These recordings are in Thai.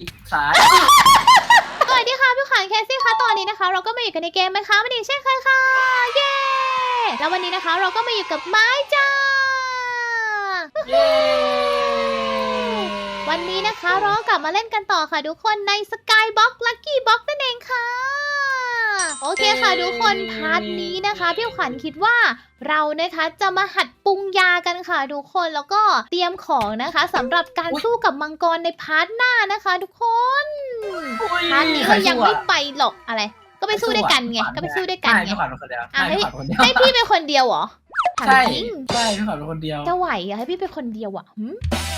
อีกซ้ายสวัสดีค่ะพี่ขวัญแคสซี่ค่ะตอนนี้นะคะ เราก็มาอยู่กันในเกมไหมคะวันนี้เช่นเคยค่ะเย้แล้ววันนี้นะคะเราก็มาอยู่กับไม้จ้าเย้วันนี้นะคะเราก็กลับมาเล่นกันต่อค่ะทุกคนใน Skybox Lucky Box นั่นเองค่ะ โอเคค่ะทุกคนพาร์ทนี้นะคะพี่ขวัญคิดว่าเรานะคะจะมาหัดปรุงยากันค่ะทุกคนแล้วก็เตรียมของนะคะสำหรับการสู้กับมังกรในพาร์ทหน้านะคะ ทุกคนอุ๊ยพาร์ทนี้ใครก็ยังสู้ไม่อะไปหรอกอะไร ก็ไปสู้ด้วยกันไงก็ไปสู้ด้วยกันใช่ไงพี่ขวัญเป็นคนเดียวอะใช่พี่ขวัญเป็นคนเดียวให้พี่เป็นคนเดียวเหรอ ถามใช่จริงใช่พี่ขวัญเป็นคนเดียวจะไหวเหรอให้พี่เป็นคนเดียวอะหึ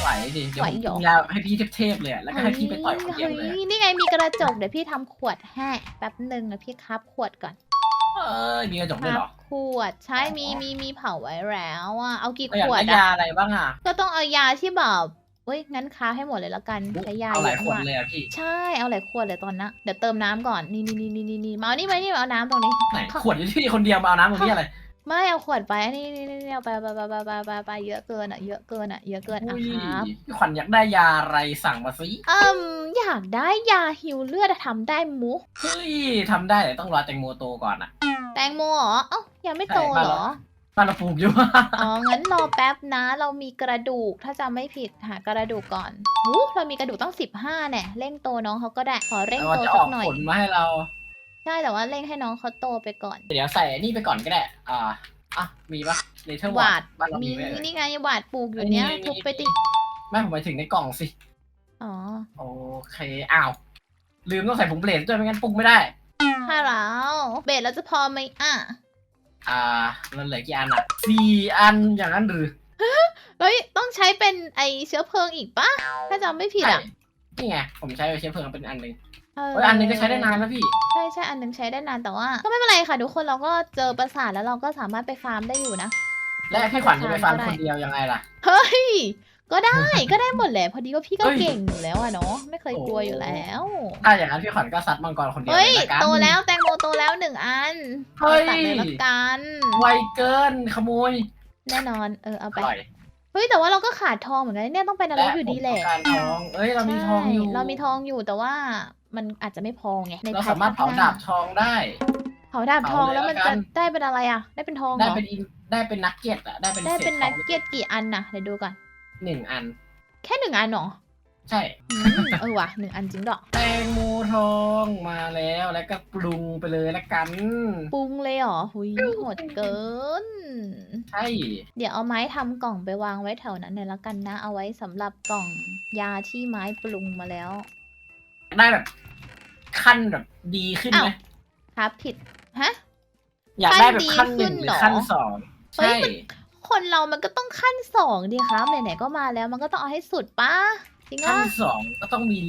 ไหวดิเดี๋ยวไหวผมเหรอ กินยาให้พี่เทพๆเลยอะแล้วก็ให้พี่ไปต่อยคนเดียวเลย ฮ้นี่ไงมีกระจกเดี๋ยวพี่ทำขวดให้แป๊บหนึ่งนะพี่ครับขวดก่อนเออมีกระจกคด้วยรัเหรบอขวดใช่มีมีมีเผาไว้แล้วอะเอากี่เราขอยากวดได้อะยาอะไรบ้างอะก็ต้องเอายาที่แบบเว้ยงั้นค้าให้หมดเลยแล้วกันใช้ยาเอาหลายอะขวดมกเลยอะพี่ ใช่เอาหลายขวดเลยตอนนะเดี๋ยวเติมน้ำก่อนนี่นี่นี่นี่นี่มาเอานี่มานี่มาเอาน้ำตรงนี้ไหนขวดที่พี่คนเดียวมาเอาน้ำตรงนี้อะไร ไม่เอาขวดไปนี่นี่นี่นี่เอาไปไปไปไปไปไปไปเยอะเกินอะเยอะเกินอะเยอะเกินอะอุ้ยครับพี่ขวัญอยากได้ยาอะไรสั่งมาสิอืมอยากได้ยาหิวเลือดอะทำได้มุกเฮ้ยทำได้แต่ต้องรอแตงโมโตก่อนอะ แตงโมเหรอเอ้ายังไม่โตใช่บ้านเหรเราอบ้านเราปลูกอยู่อ๋องั้นรอแป๊บนะ เรามีกระดูกถ้าจำไม่ผิดหากระดูกก่อนหูเรามีกระดูกต้อง15แน่เร่งโตน้องเขาก็ได้ขอเร่งเราโตจะอสัอกกหน่อยผลมาให้เรา ใช่แต่ว่าเร่งให้น้องเขาโตไปก่อน เดี๋ยวใส่อันนี่ไปก่อนก็ได้ อ่า อะ มีปะเลเทอร์หวาดบ้านเรามีมีไหมเอ่ย นี่ไงหวาดปลูกอยู่เนี้ยมีมี ทุบไปติไม่ผมไปถึงในกล่องสิ อ๋อโอเค อ้าว ลืมต้องใส่ผงเบลดด้วยไม่งั้นปรุงไม่ได้ถ้าแล้วเบสเราจะพอไหมอะอ่าเราเหลือกี่อันอะสี่อันอย่างนั้นหรือเฮ้ยต้องใช้เป็นไอเชื้อเพลิงอีกปะถ้าจำไม่ผิดใช่อะนี่ไง ผมใช้ไปเชื้อเพลิงเป็นอันหนึ่ง เอเฮ้ยอันหนึงก็ใช้ได้นานแล้วพี่ ใช่ใช่อันหนึงใช้ได้นานแต่ว่า ก็ไม่เป็นไรค่ะทุกคนเราก็เจอประสาทแล้วเราก็สามารถไปฟาร์มได้อยู่นะ และพี่ขวัญจะไปฟันก็ได้คนเดียวยังไงล่ะ เฮ้ย ก็ได้ก็ได้หมดแหละพอดีว่าพี่ก็เฮ้ยเก่งอยู่แล้วอะเนาะไม่เคยกลัวอยู่แล้ว ถ้าอย่างนั้นพี่ขวัญก็ซัดมังกรคนเดียวเฮ้ยเลยละกันโตแล้วแตงโมโตแล้วหนึ่งอันเฮ้ยอาตัดเลยละกันไวเกินขโมย แน่นอนเออเอาอไปร่อยเฮ้ยแต่ว่าเราก็ขาดทองเหมือนกันนะเนี่ยต้องเป็นอะไรอยู่ดีแหละผมต้องการทองเอ้ยเรามีทองอยู่ใช่เรามีทองอยู่แต่ว่า มันอาจจะไม่พอไงในเราพาสามารถร์ทเผาหน้ดาบทองได้ เผาดาบทองเผาเลยแล้วมันละกัจะน ได้เป็นอะไรอะได้เป็นทองเหรได้อเป็นอินได้เป็นนักเก็ตอะได้เป็นได้เป็นศษนักทองเก็ตกี่อันนะเดี๋ยวดูก่อน หนึ่งอัน แค่หนึ่งอันเหรอใช่อืมเออว่ะหนึ่งอันจริงดอกแตงโมทองมาแล้วแล้วก็ปรุงไปเลยละกัน ปรุงเลยเหรอหุยโหดเกิน ใช่เดี๋ยวเอาไม้ทำกล่องไปวางไว้แถวนั้นเลยละกันนะ เอาไว้สำหรับกล่องยาที่ไม้ปรุงมาแล้ว ได้แบบขั้นแบบดีขึ้นไหมอ้าวครับผิดฮะ อยากได้แบบขั้นหนึ่งขั้นดีขึ้นหเหรรืออขั้นสองเฮ้ยใช่มันคนเรามันก็ต้องขั้นสองดีครับไหนๆก็มาแล้วมันก็ต้องเอาให้สุดป้าจริงขั้วะนสองก็ต้องมี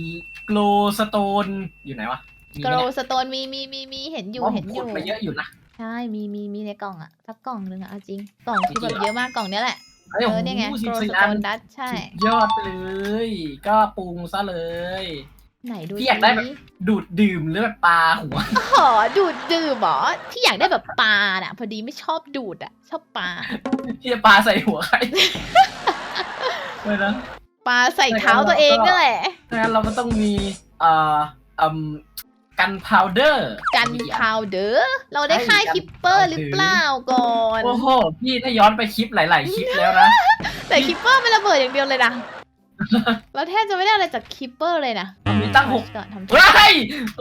โกลสโตนอยู่ไหนวะมีโกไหมลเนี่ยสโตนมีมีมีมีเห็นอยู่ว่าผเห็นมอขุดยู่มาเยอะอยู่นะใช่มีมีมีในกล่องอะสักกล่องหนึ่งอะเอาจริงกล่องคือจริแบงบเหรอเยอะมากกล่องเนี้ยแหละเอ้ยเอโอ้อโหเนี่ยไงสิโกบลสี่สอัโตนนดัตใช่สุดยอดไปเลย ก็ปรุงซะเลย ไหนดูพี่อยากได้แบบสิดูดดื่มหรือแบบปลาหัวขอดูดดื่มเหรอพี่อยากได้แบบปลาน่ะ พอดีไม่ชอบดูดอะชอบปลาพี่จะปลาใส่หัวใครเลยนะปลาใส่เท้าตัวเองนั่นแหละงั้นเราก็ต้องมีเอ่ออืมกันพาวเดอร์ กันพาวเดอร์ เราได้ค่ายคิปเปอร์หรือเปล่าก่อน โอ้โห พี่ถ้าย้อนไปคลิปหลาย ๆ คลิปแล้วนะ แต่คิปเปอร์ไม่ระเบิดอย่างเดียวเลยนะ เราแทบจะไม่ได้อะไรจากคิปเปอร์เลยนะมีตั้งหกก่อนทำเฮ้ย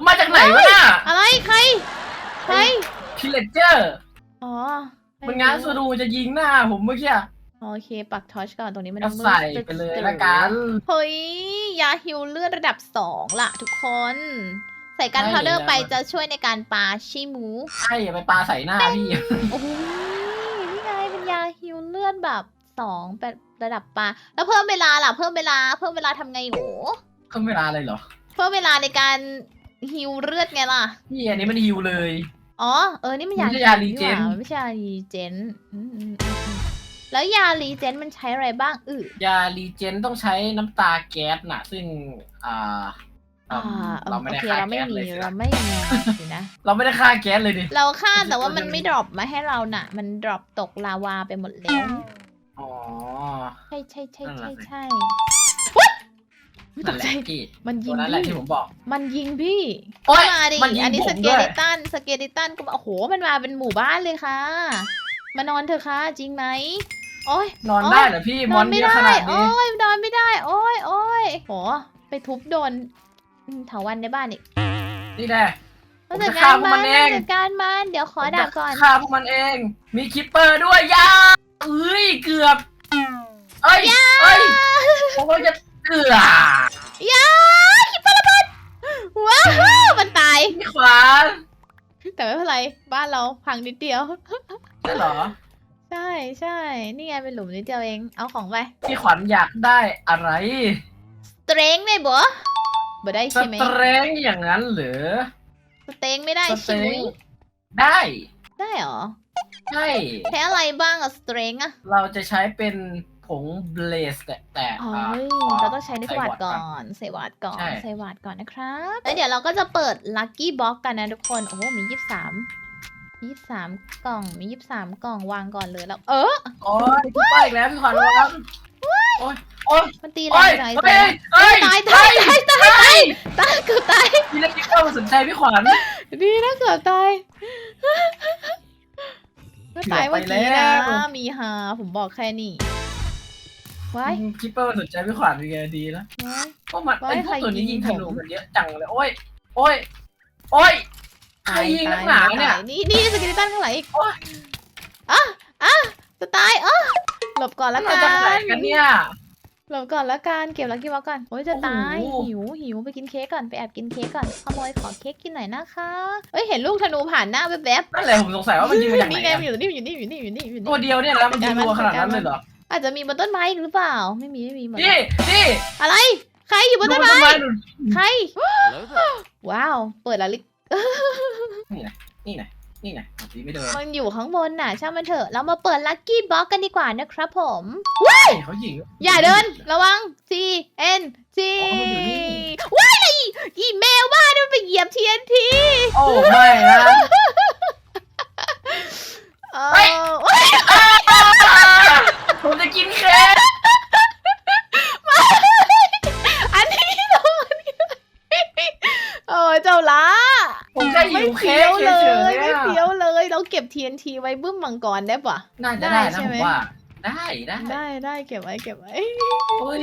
มาจากไหนวะน่ะอะไรใครใครพิเลเจอร์อ๋อมันง้างสูดูจะยิงหน้าผมเมื่อกี้โอเค ปักทอชก่อนตรงนี้มันก็มืดใส่ไปเลยละกันเฮ้ยยาฮิวเลือดระดับสองล่ะทุกคน ใส่กันใช่พาวเดอร์แล้วไปจะช่วยในการปาชิมูใช่อย่าไปปลาใส่หน้าพี่โอ้โหนี่ไงเป็นยาฮิวเลือดแบบ สองเป็นระดับปลาแล้วเพิ่มเวลาล่ะเพิ่มเวลาเพิ่มเวลาทำไงหนูเพิ่มเวลาเลยเหรอเพิ่มเวลาในการฮิวเลือดไงล่ะพี่อันนี้มันฮิวเลย อ๋อ เออ นี่มันยาไม่ใช่ยารีเจนฮิวนี่หว่ามันไม่ใช่ยารีเจนอืมอืมอืมอืมแล้วยารีเจนมันใช้อะไรบ้างอือ ยารีเจนต้องใช้น้ำตาแก๊สน่ะ ซึ่งอ่าอ่าเราไม่โอได้เคฆ่าเราไม่แก๊สมีเลยสิเราไม่มีสินะ เราไม่ได้ฆ่าแก๊สเลยดิ เราฆ่าแต่ว่ามันไม่ดรอปมาให้เราน่ะ มันดรอปตกลาวาไปหมดแล้ว อ๋อ ใช่ใช่ใช่นั่นใช่น่ะสิ ใช่นั่นแหละพี่มันยิตัวงนั้นแหละพี่ ที่ผมบอก มันยิงพี่โอ๊ยมาดิมันยิงอันนี้ผสมเกด้วย เลตันสเกเลตันก็มาโอ้โห มันมาเป็นหมู่บ้านเลยค่ะ มานอนเถอะค่ะ จริงไหมโอ้ย นอนโอ๊ยได้เหรอพี่นมออนนไม่เยอะได้ขนาดโอ้นี้ยนอนไม่ได้ โอ้ยโอ้ยโห ไปทุบโดนอืมเถาวันในบ้านอีกนี่แน่ผมจัดจะกาฆ่ารพวกมันเอง จัดการมัน เดี๋ยวขอดาบก่อน ฆ่าพวกมันเอง มีคิปเปอร์ด้วยยา เอ้ยเกือบเอ้ยเอ้ยผมว่าจะเกือบยาคิปเปอร์ระเบิดว้าวมันตาย พี่ขวานแต่ไม่เป็นไร บ้านเราพังนิดเดียว ใช่เหรอ ใช่ใช่นี่ไงเป็นหลุมนิดเดียวเอง เอาของไปพี่ขวัญอยากได้อะไรสเตรงได้บ่บ่ได้สใช่ไหมเตรงอย่างนั้นเหรือสเตรงไม่ได้สเตใช่รไหมงได้ ได้เหรอ ใช่ ใช้อะไรบ้างอะสเตรงอะเราจะใช้เป็นผงเบลสแต่แต่อ๋ออ่าเราต้องใช้ในสวัสดก่อน ใส่วัดก่อนใช่ใส่วัดก่อนนะครับ แล้วเดี๋ยวเราก็จะเปิดลัคกี้บ็อกกันนะทุกคน โอ้โหมียี่สามยี่สามกล่อง มียี่สามกล่องวางก่อนเลยแล้ว เออ โอ้ยพี่ป้าอีกแล้วพี่ขวัญระวังโอ้ยโอ้ยมันตีแรโอ้ยงจังเฮ้ยเฮ้ยตายตายตายตายตายตายเกือบตายพี่เล็กพี่เข้ามาสนใจพี่ขวัญดีนะเกือบตาย ก็ตายเมื่อกี้นะเกือบไปแล้วมีฮาผมบอกแค่นี้ไว้คิปเปอร์สนใจพี่ขวัญเป็นไงดีแล้วไว้ก็มันไว้ไอ้พวกตัวนี้ใครยิยิงงธนูผมกันเยอะจังเลยโอ้ยโอ้ยโอ้ยใครยิงนักหนาเนี่ยตายนี่นี่สกิลิตันข้างหลังอีกโอ๊ยอะอะจะตายอะหลบก่อนแล้วกัเรานจะไหนกันเนี่ย หลบก่อนแล้วกันเก็บลักกี้บ็อกก่อนโอ้ยจะตายโอ้โห หิวหิวไปกินเค้กก่อนไปแอบกินเค้กก่อนขโมยขอเค้กกินหน่อยนะคะเอ้ยเห็นลูกธนูผ่านหน้าแวบนั่นแหละผมสงสัยว่ามันยิงมาจากไหนนี่ไงอะมันอยู่นี่มันอยู่นี่อยู่นี่อยู่นี่อยู่ตัวนี่เดียวเนี่ยนะมันยิงรัวขนาดนั้นเลยเหรออาจจะมีบนต้นไม้อีกหรือเปล่า ไม่มีไม่มีหมดนี่นี่อะไร ใครอยู่บนดูต้นต้นไม้ไม้ดูใคร Hello there. ว้าว เปิดละลิกนี่ไง นี่ไงนี่ไงตีไม่โดนมันอยู่ข้างบนน่ะช่างมันเถอะเรามาเปิดลัคกี้บ็อกกันดีกว่านะครับผมเขายิง อย่าเดิน ระวัง C N G อ๋อมันอยู่นี่ ว้ายอีอีเมลบ้านี่มันไปเหยียบ TNT โอ้ไม่นะ เอเฮ้ยอโอ๊ยผมจะกินเค้ก ผมจะหิวเค้กไม่เฉเฟี้ยวยเลยๆไม่อะเฟี้ยวเลย เราเก็บ TNT ไว้บึ้มมังกรได้ปะน่าจะได้ได้นะใช่ผไหมมว่า ได้ได้ได้ได้เก็บไว้เก็บไว้โอ้ย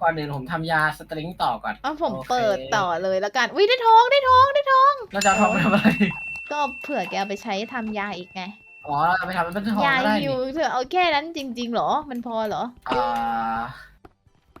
ก่อนอื่นผมทำยาสตริงต่อก่อนเอาผมโอเคเปิดต่อเลยแล้วกันอุ้ยได้ทองได้ทองได้ทองเราจะเอาทองไปทำอะไรก็เผื่อแกเอาไปใช้ทำยาอีกไงอ๋อเราไปทำเป็นทองยาก็ได้ฮินี่วเธอเอาแค่นั้นจริงๆเหรอ มันพอเหรออ่า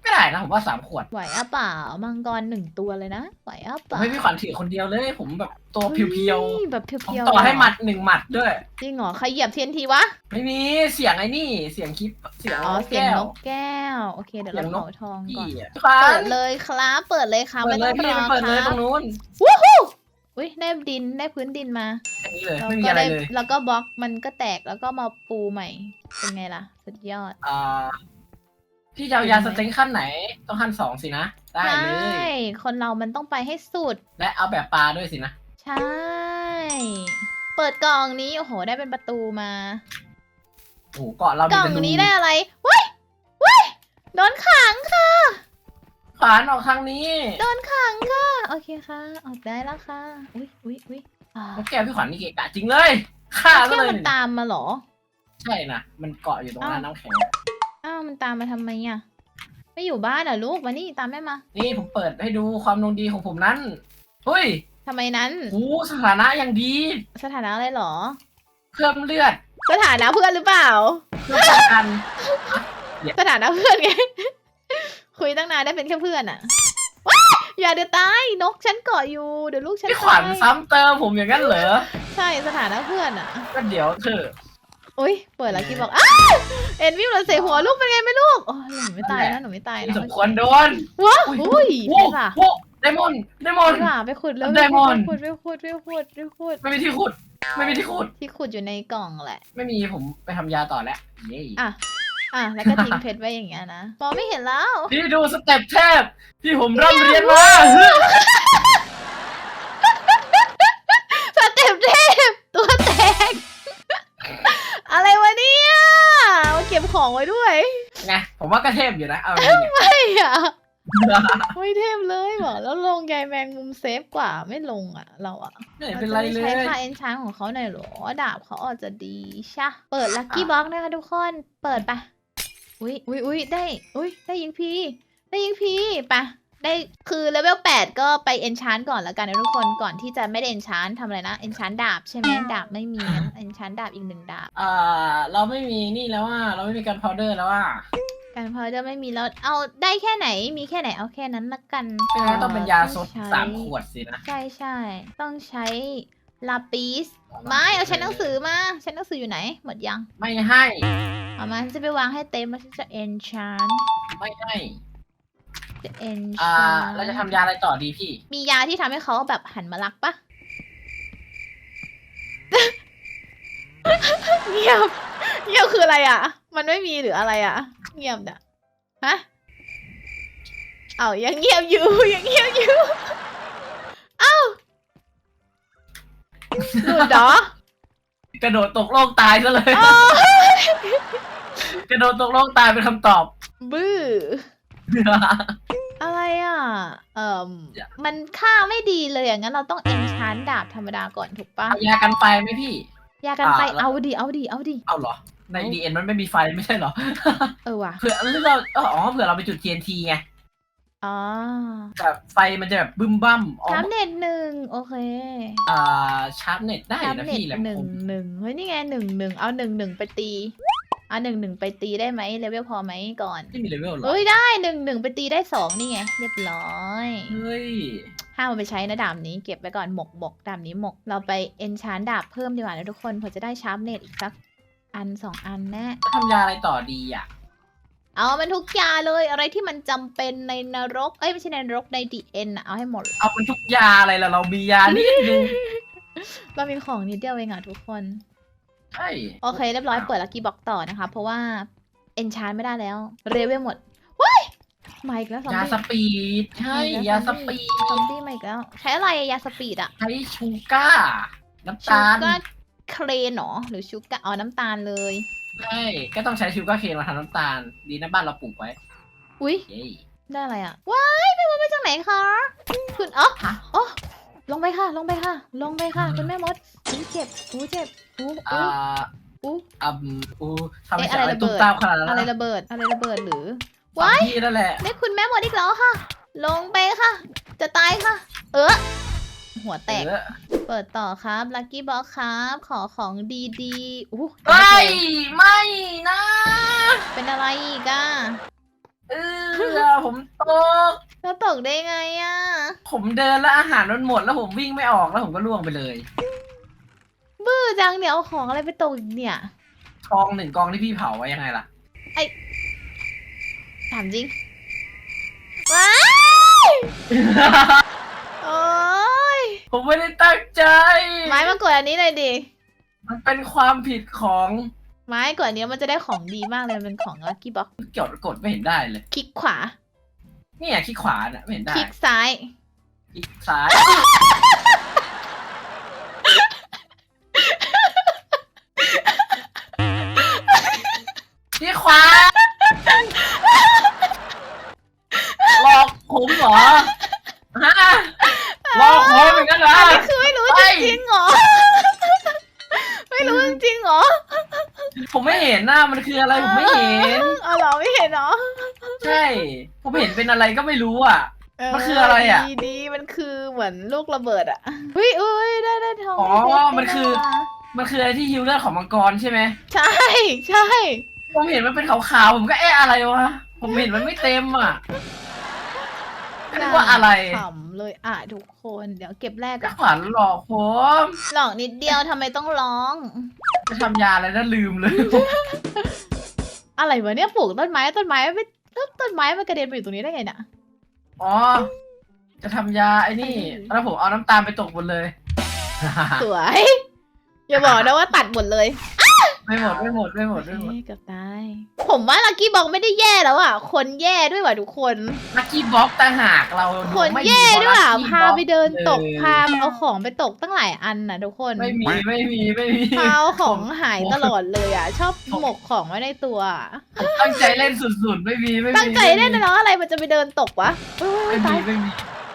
ก็ได้นะผมว่าสามขวดไหวอะเปล่ามังกรหนึ่งตัวเลยนะไหวอะเปผมล่าให้พี่ขวัญถือคนเดียวเลย ผมแบบตัวเพียวฮ้แบบๆผมเพียวต่อให้หมัดหนึ่งหมัดด้วย จริงเหรอใครเหยียบเทียนทีวะ ไม่มีเสียงไอ้นี่ เสียงคลิปเสียงอ๋อ เสียงแก้นว กแก้ว โอเค เดี๋ยวเราเสียงนก เผาทองก่พี่อนอะพี่ขวัเปิญดเลยครับ เปิดเลยครับเปิไม่ดเลต้ยองรอพี่เปิดเลยคตรัรงบนู้นอุ้ยได้ดิน ได้พื้นดินมาอันนี้เลยแล้วไม่มีก็อะไรได้เลยแล้วก็บล็อกมันก็แตก แล้วก็มาปูใหม่ เป็นไงล่ะ สุดยอด อ่า พี่จะเอายาสเต็งขั้นไหน ต้องขั้นสองสินะ ได้เลยใช่คนเรามันต้องไปให้สุด และเอาแบบปลาด้วยสินะ ใช่ เปิดกล่องนี้ โอ้โห ได้เป็นประตูมา โอ้โหเกาะเรากมีล่องแต่รูนี้ได้อะไรเว้ยเว้ยโดนขังค่ะ ขวานออกทางนี้โดนขังค่ะ โอเคค่ะ ออกได้แล้วค่ะ อุ้ยอุ้ยอุ้ยอ่านกแก้วพี่ขวัญนี่เกะกะจริงเลยฆ่าซะแค่เลยมันตามมาเหรอ ใช่นะมันเกาะอยู่ตรงนั้นน้ำแข็งอ้าวมัน ตามมาทำไมอะ ไม่อยู่บ้านเหรอลูกมานี่ตามแม่มานี่ผมเปิดให้ดูความดวงดีของผมนั้นเฮ้ยทำไมนั้นโอ้สถานะยังดี สถานะอะไรเหรอ เพิ่มเลือด สถานะเพื่อนหรือเปล่า เพื่อป้องกัน สถานะเพื่อนไง คุยตั้งนานได้เป็นแค่เพื่อนอะว้ายอย่าเดี๋ยวตายนกฉันเกาะอยู่เดี๋ยวลูกฉันพี่ขวัญตายซ้ำเติมผมอย่างนั้นเหรอ ใช่สถานะเพื่อนอะ ก็เดี๋ยวเถอะ อุ้ยเปิดแล้วกี้บอกอ้าวเอ็นวิวเราเสียหัวลูกเป็นไงไหม่ลูกโอ้ยหนูไม่ตายนะหนูไม่ตายที่นะสมควรโดนว้าอุ้ยอุ้ยโอ้ไปค่ะโหไดมอนด์ไดมไปอนด์ค่ะไปขุดเลยไดมอนด์ไปขุดไปขุดไปขุดไปขุดไม่มีที่ขุด ไม่มีที่ขุด ที่ขุดอยู่ในกล่องแหละ ไม่มีผมไปทำยาต่อแล้วเย้อะ อะแล้วก็ทิ้งเพชรไว้อย่างเงี้ยนะมองไม่เห็นแล้วพี่ดูสเต็ปเทพที่ผมร่ำเรียนมา บของไว้ด้วยไงผมว่าก็เทพอยู่นะเอาจริงๆอะไอ้อะไม่เทพเลยบอกแล้วลงใยแมงมุมเซฟกว่าไม่ลงอะ เราอะไม่เห็นเป็นไรเลจะไม่ยใช้ค่าเอนชานของเขาหน่อยเหรอ ดาบเขาอาจจะดีใช่เปิดลัคกี้บ็อกนะคะทุกคน เปิดไปะอุ้ยอุ้ยอุ้ยได้ อุ้ยได้ยิงพีได้ยิงพีไปะ ได้คือเลเวล8ก็ไปเอนชานก่อนแล้วกันนะทุกคนก่อนที่จะไม่ได้เอนชานทำอะไรนะเอนชานดาบใช่ไหมดาบไม่มีงั้นเอนชานดาบอีกหนึ่งดาบอ่าเราไม่มีนี่แล้วว่าเราไม่มีการพาวเดอร์แล้วว่าการพาวเดอร์ไม่มีแล้วเอาได้แค่ไหนมีแค่ไหนเอาแค่นั้นละกันเป็นไงต้องเป็นยาซดใช้สามขวดสินะ ใช่ใช่ต้องใช้ลาปิสไม่เอาใช้หนังสือมาใช้หนังสืออยู่ไหน หมดยัง ไม่ให้เอามาฉันจะไปวางให้เต็มแล้วฉันจะเอนชานไม่ให้ จะเอนอ่าชานเราจะทำยาอะไรต่อดีพี่มียาที่ทำให้เขาแบบหันมารักปะ เงียบ เงียบคืออะไรอะ มันไม่มีหรืออะไรอะ เงียบเนี่ยฮะ เอายังเงียบอยู่ ยังเงียบอยู่ เอ้าหลุดเหรอ กระโดดตกโลกตายซะเลยอ๋อกระโดดตกโลกตายเป็นคำตอบ บื้อ อะไรอะ เอ่มอย่า มันค่าไม่ดีเลยอย่างนั้นเราต้องเอนชานดาบธรรมดาก่อนถูกปะเอายากันไฟไหมพี่ ยากันไฟอ่าแล้ว เอาดิเอาดิเอาดิ เอาเหรอ ในเอา ดีเอ็นมันไม่มีไฟไม่ใช่เหรอ เออว่ะ เผื่อหรือเราอ๋อเผื่อเราไปจุด TNT ไงอ๋อแบบไฟมันจะแบบบึ้มบั้มอ๋อชาร์ปเน็ตหนึ่งโอเคอ่าชาร์ปเน็ตได้ชาร์ปนะเน็ตพี่แหลมหนึ่คงมหนึ่งเฮ้ยนี่ไงหนึ่งหนึ่งเอาหนึ่งหนึ่งไปตีเอาหนึ่งหนึ่งไปตีได้ไหมเลเวลพอไหมก่อนไม่มีเลเวลเหรอเอ้ยได้หนึ่งหนึ่งไปตีได้สองนี่ไงเรียบร้อยเฮ้ยห้ามเอาไปใช้นะดาบนี้เก็บไว้ก่อนหมกหมกดาบนี้หมก เราไปเอนชานดาบเพิ่มดีกว่านะทุกคนเผื่อจะได้ชาร์ปเน็ตอีกสักอันสองอันแน่ทำยาอะไรต่อดีอะ เอามันทุกยาเลยอะไรที่มันจำเป็นในนรก เอ้ยไม่ใช่ในนรกในดีเอ็นเอาให้หมด เอาเป็นทุกยาอะไรล่ะเรามียานิดนึงเรามีของนิดเดียวเองอะทุกคน ใช่โอเค เรียบร้อยเปิดลักกี้บ็อกต่อนะคะ เพราะว่าเอนชานไม่ได้แล้ว เรเวลหมดว้ายมาอีกแล้วซอมยาบี้ สปีดใช่อีกแล้วยาสปีดซอมบี้มาอีกแล้วใช้อะไรอะยาสปีดอะใช้ชูก้าน้ำชูตาลการ์เครนเหรอหรือชูการ์อ๋อน้ำตาลเลย ใช่ก็ต้องใช้ชูก้าเคนมาทำน้ำตาล ดีนะบ้านเราปลูกไว้อุ้ยเย้ ได้อะไรอะว้ายพี่มดมาจากไหนคะคุณอ๋อฮะ อ๋อ ลงไปค่ะ ลงไปค่ะ ลงไปค่ะคุณแม่มดอู้เจ็บอู้เจ็บอู้อ่อู้าอู้อืมอูทำให้เอ๊ะเสียงอะไรอะไรระเบิตุ้ดมตามขนาดนั้นอะไรนะระเบิดอะไรระเบิดหรือสามที่นั่นแหละได้คุณแม่หมดอีกแล้วค่ะ ลงไปค่ะ จะตายค่ะ เออหัวแตก เออเปิดต่อครับ ลั c กี้บ็อกครับ ขอของดีๆอู้เฮ้ยไม่นะ เป็นอะไรอีกอะ เออผมตก แล้วตกได้ไงอะ ผมเดินแล้วอาหารมันหมดแล้วผมวิ่งไม่ออกแล้วผมก็ล่วงไปเลยบื้อจังเดี๋ยวเอาของอะไรไปตกอีกเนี่ย กองหนึ่งกองที่พี่เผาไว้ยังไงล่ะ ถามจริง ว้ายโอ้ยผมไม่ได้ตั้งใจ ไม้มากดอันนี้เลยดิ มันเป็นความผิดของ ไม้กดอันนี้มันจะได้ของดีมากเลยมันเป็นของลั c กี้บ็อกกดกดไม่เห็นได้เลยคลิกขวาเนี่ยคลิกขวาน่ะไม่เห็นได้คลิกซ้าย คลิกซ้าย ม่เห็นหน้ามันคืออะไรผมไม่เห็น เอาเหรอไม่เห็นเหรอใช่ ผมเห็นเป็นอะไรก็ไม่รู้อะ มันคืออะไรอะ ดีดีมันคือเหมือนลูกระเบิดอะเฮ้ยเอ้ยได้ได้ทองอ๋อเพชรมันคือได้ามันคืออะไรที่ฮิวเลือดของมังกรใช่ไหม ใช่ใช่ ผมเห็นมันเป็นขาวๆ ผมก็เอ๊ะอะไรวะ ผมเห็นมันไม่เต็มอะก็ นึกว่าอะไร ขำเลยอะทุกคน เดี๋ยวเก็บแรกก็อะขวัญหลอกผมหลอกนิดเดียวทำไมต้องร้อง จะทำยาอะไรนะลืมเลย อะไรวะเนี่ยปลูกต้นไม้ต้นไม้ไม่ต้นต้นไม้มันกระเด็นไปอยู่ตรงนี้ได้ไงเนี่ยอ๋อ จะทำยาไอ้นี่ แล้วผมเอาน้ำตาลไปตกหมดเลย สวย อย่าบอกนะว่าตัดหมดเลย ไม่หมดไม่หมดไม่หมดไม่หมดเอ๊ะเกับตาย ผมว่าลักกี้บอกไม่ได้แย่แล้วอะ คนแย่ด้วยว่ะทุกคน ลักกี้บ็อกต่างหากเราคนไม่แย่ด้วยอะเพพาระ Lucky ไปเดินตกเออพาเอาของไปตกตั้งหลายอันน่ะทุกคน ไม่มีไม่มีไม่มีพาเอาของหายผมตลอดเลยอะ ชอบผมหมกของไว้ในตัวผมตั้งใจเล่นสุดๆ ไม่มีไม่มี ตั้งใจเล่นนะเนาะอะไรมันจะไปเดินตกวะเอ้ยไม่ตามียไม่มี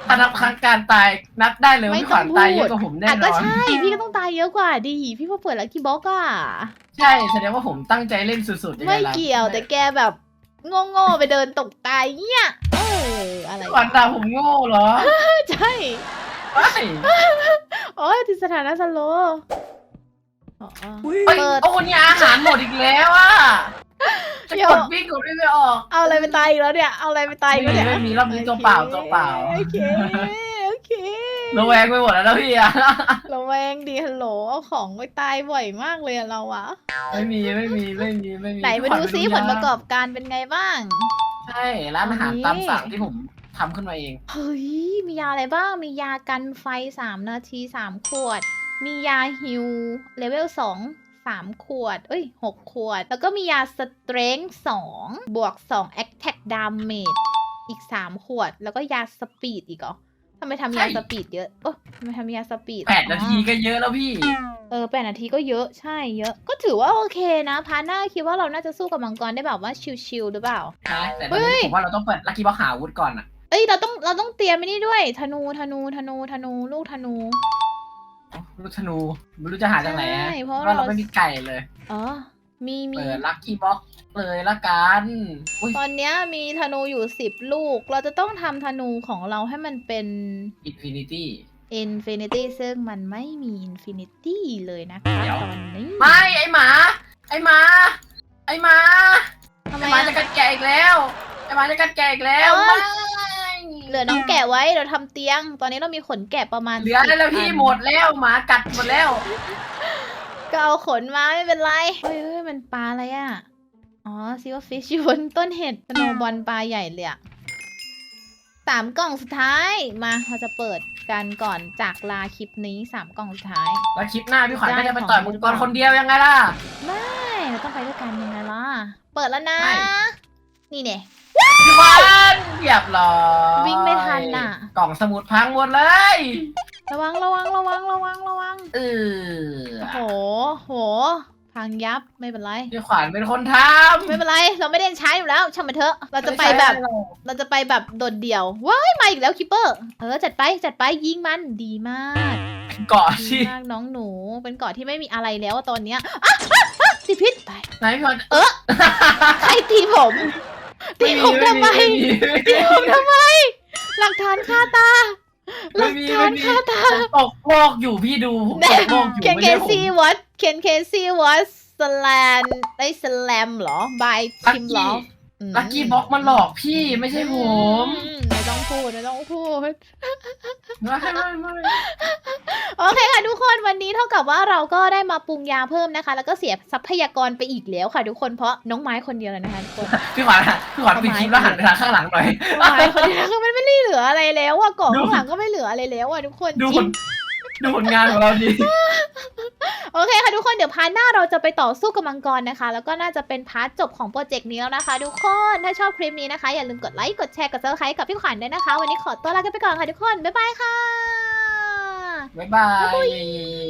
ถ้านับครั้งการตายนับได้เลยว่าไม่พี่ขวัญต้องตายพูดเยอะกว่าผมแน่อะนก็อนใช่พี่ก็ต้องตายเยอะกว่าดิพี่เพิ่งเปิดลักกี้บ็อกอะใช่แสดงว่าผมตั้งใจเล่นสุดๆยังงไม่ล่ะเกี่ยวแต่แกแบบโง่ๆไปเดินตกตายเนี่ยเอออะไรพี่ขวัญตาผมโง่เหรอใช่ ไม่โอ้ยติดสถานะสโลว์อ๋อเฮ้ยเปิด โอ้เนี่ยอาหารหมดอีกแล้วอะ จะเดี๋ยวกดวิ่งกดวิ่งไม่ออกเอาอะไรไปตายอีกแล้วเนี่ย เอาอะไรไปตายอีกแล้วเนี่ยไม่มีรอบนี้ตัวเปล่าตัวเปล่าโอเคโอเคระแวงไปหมดแล้วนะพี่อะระแวงดีฮัลโหลเอาของไปตายบ่อยมากเลยอะเราอะไม่มีไม่มีไม่มีไม่มีไหนมาดูซิผลประกอบการเป็นไงบ้าง ใช่ร้านอาหารอันนี้ตามสั่งที่ผมทำขึ้นมาเอง เฮ้ย มียาอะไรบ้าง มียากันไฟ3นาที3ขวด มียาฮิวเลเวล2 3 ขวด เอ้ย 6 ขวด แล้วก็มียาสเตร n ง2บวก2 Attack Damage อีก 3 ขวด แล้วก็ยาสปีดอีกเหรอทำไมทำยาใช่สปีดเยอะโอ้ทำไมทำยาสปีดแปดนาทีก็เยอะแล้วพี่ เออแปดนาทีก็เยอะ ใช่เยอะ ก็ถือว่าโอเคนะพาร์ทหน้าคิดว่าเราน่าจะสู้กับมังกรได้แบบว่าชิลๆหรือเปล่านะแต่ตอนเฮ้นี้ยผมว่าเราต้องเปิดลักกี้บ็อกหาอาวุธก่อนอะเอ้ยเราต้องเราต้องเตรียมไอ้นี่ด้วย ธนูธนูธนูธนูลูกธนู ลูกธนูไม่รู้จะหาจากไหนอะใช่เพราะเพราะเราเราไม่มีไก่เลย อ๋อ มีมี เปิดลักกี้บ็อกเลยละกันอุ้ยตอนเนี้ยมีธนูอยู่สิบลูก เราจะต้องทำธนูของเราให้มันเป็น อินฟินิตี้ Infinity ซึ่งมันไม่มี Infinity เลยนะคะเดี๋ยว ตอนนี้ไม่ไอหมา ไอหมา ไอหมา ทำไมไอหมาอะจะกัดแกะอีกแล้ว ไอหมาจะกัดแกะอีกแล้วเออไม่ เหลือน้องแกะไว้เราทำเตียง ตอนนี้เรามีขนแกะประมาณเหลือได้แล้ว10พี่นหมดแล้วหมากัดหมดแล้ว ก็เอาขนมาไม่เป็นไรเฮ้ยเฮ้ยมันปลาอะไรอะ อ๋อซิว่าฟิชอยู่บนต้นเห็ดสโนว์บอลปลาใหญ่เลยอะสามกล่องสุดท้ายมาเราจะเปิดกันก่อนจากลาคลิปนี้สามกล่องสุดท้าย แล้วคลิปหน้าพี่ขวัญได้ก็จะไปต่อยของมังหรือกเปรล่าคนเดียวยังไงล่ะ ไม่เราต้องไปด้วยกันยังไงล่ะ เปิดแล้วนะไม่นี่เนี่ย พี่ขวัญเรียบร้อยวิ่งไม่ทันน่ะ กล่องสมุดพังหมดเลย ระวังระวังระวังระวังระวังเออโหโหพังยับไม่เป็นไร พี่ขวัญเป็นคนทำไม่เป็นไรเราไม่ได้ใช้อยู่แล้วช่างมันเถอะ เราจะไปแบบเราจะไปแบบโดดเดี่ยวว้ายมาอีกแล้วคิปเปอร์ เออจัดไปจัดไปยิงมันดีมากเกาะดีที่มากน้องหนู เป็นเกาะที่ไม่มีอะไรแล้วอะตอนเนี้ยอะอะอะติดพิษไป ไหนพี่ขวัญเออ ใครตีผม ตีผมทำไมตีผมทำไม หลักฐานคาตา หลักฐานคาตาผมตกโลกอยู่พี่ดูผมตกโลกอยู่เคนไม่เคได้ผมซีวัดเคนเคซีวัดสแลนได้สแลมเหรอบายลักทิมกี้ล็อกลักกี้บ็อกมันหลอกพี่ไม่ใช่ผม ไม่ต้องพูด ไม่ต้องพูดไม่ไม่ไม่ โอเคค่ะทุกคนวันนี้เท่ากับว่าเราก็ได้มาปรุงยาเพิ่มนะคะ แล้วก็เสียทรัพยากรไปอีกแล้วค่ะ ทุกคนเพราะน้องไม้คนเดียวเลยนะคะทุกคนพี่ขวัญอะพี่ขวัญปิดคลิปแล้วหันไปทางข้างหลังหน่อยน้องไม้คนเดียวคือมันไม่ได้เหลืออะไรแล้วอะกล่องดูข้างหลังก็ไม่เหลืออะไรแล้วอะทุกคนดูจผริลงดูผลงานของเราดีโอเคค่ะทุกคนเดี๋ยวพาร์ทหน้าเราจะไปต่อสู้กับมังกรนะคะ แล้วก็น่าจะเป็นพาร์ทจบของโปรเจกต์นี้แล้วนะคะ ทุกคนถ้าชอบคลิปนี้นะคะ อย่าลืมกดไลค์กดแชร์กดซับสไครต์กับพี่ขวัญด้วยนะคะ วันนี้ขอตัวลากันไปก่อนค่ะทุกคนบ๊ายบายค่ะ บ๊ายบาย